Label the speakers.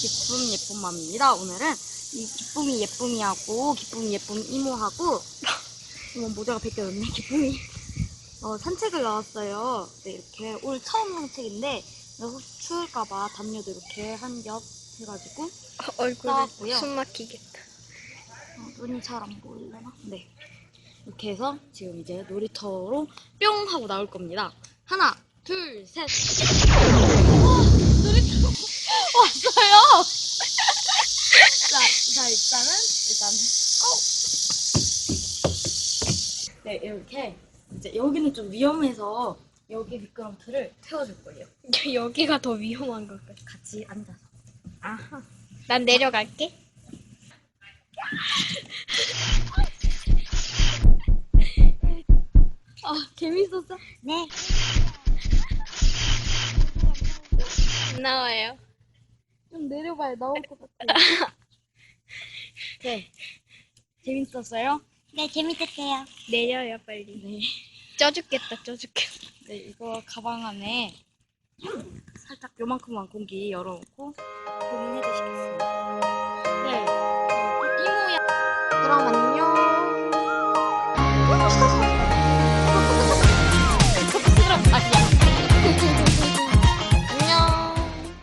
Speaker 1: 기쁨 예쁨맘입니다. 오늘은 이 기쁨이 예쁨이하고 기쁨이 예쁨 이모하고 어머 모자가 벗겨졌네 기쁨이 어, 산책을 나왔어요. 네, 이렇게 오늘 처음 산책인데 혹시 추울까봐 담요도 이렇게 한 겹 해가지고
Speaker 2: 얼굴에
Speaker 1: 나왔고요.
Speaker 2: 숨 막히겠다.
Speaker 1: 어, 눈이 잘 안 보이려나? 네. 이렇게 해서 지금 이제 놀이터로 뿅 하고 나올 겁니다. 하나, 둘, 셋. 와, 놀이터 왔어요. 자, 자 일단은 일단은 고. 네 이렇게 이제 여기는 좀 위험해서 여기 미끄럼틀을 태워줄 거예요.
Speaker 2: 여기가 더 위험한 것 같아.
Speaker 1: 같이 앉아서.
Speaker 2: 아하. 난 내려갈게.
Speaker 1: 아 재밌었어?
Speaker 2: 네. 안 나와요.
Speaker 1: 좀 내려봐야 나올 것 같아요. 네. 재밌었어요?
Speaker 3: 네, 재밌었어요.
Speaker 2: 내려요 빨리.
Speaker 1: 네.
Speaker 2: 쪄 죽겠다 쪄 죽겠어.
Speaker 1: 네, 이거 가방 안에 살짝 요만큼만 공기 열어놓고 고민해 주시겠습니다. 네. 어, 이모야.
Speaker 3: 그럼 안녕.